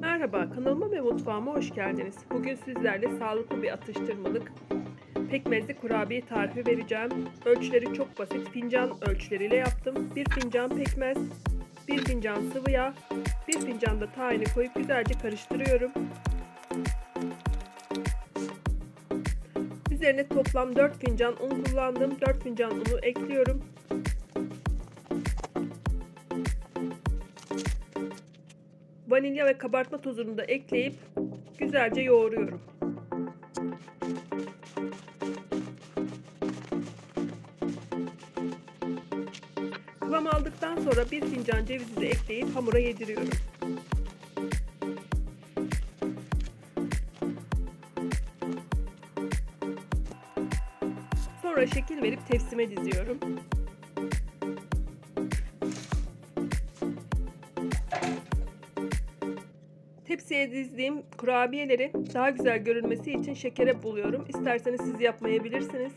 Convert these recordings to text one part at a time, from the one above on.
Merhaba, kanalıma ve mutfağıma hoş geldiniz. Bugün sizlerle sağlıklı bir atıştırmalık pekmezli kurabiye tarifi vereceğim. Ölçüleri çok basit. Fincan ölçüleriyle yaptım. Bir fincan pekmez, bir fincan sıvı yağ, bir fincan da tahini koyup güzelce karıştırıyorum. Üzerine toplam 4 fincan un kullandım. 4 fincan unu ekliyorum. Vanilya ve kabartma tozunu da ekleyip güzelce yoğuruyorum. Kıvam aldıktan sonra bir fincan cevizi de ekleyip hamura yediriyorum. Sonra şekil verip tepsime diziyorum. Tepsiye dizdiğim kurabiyeleri daha güzel görünmesi için şekere buluyorum. İsterseniz siz yapmayabilirsiniz.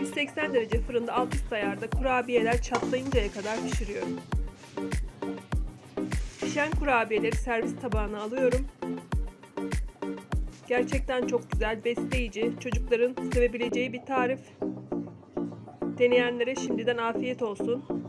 180 derece fırında alt üst ayarda kurabiyeler çatlayıncaya kadar pişiriyorum. Pişen kurabiyeleri servis tabağına alıyorum. Gerçekten çok güzel, besleyici, çocukların sevebileceği bir tarif. Deneyenlere şimdiden afiyet olsun.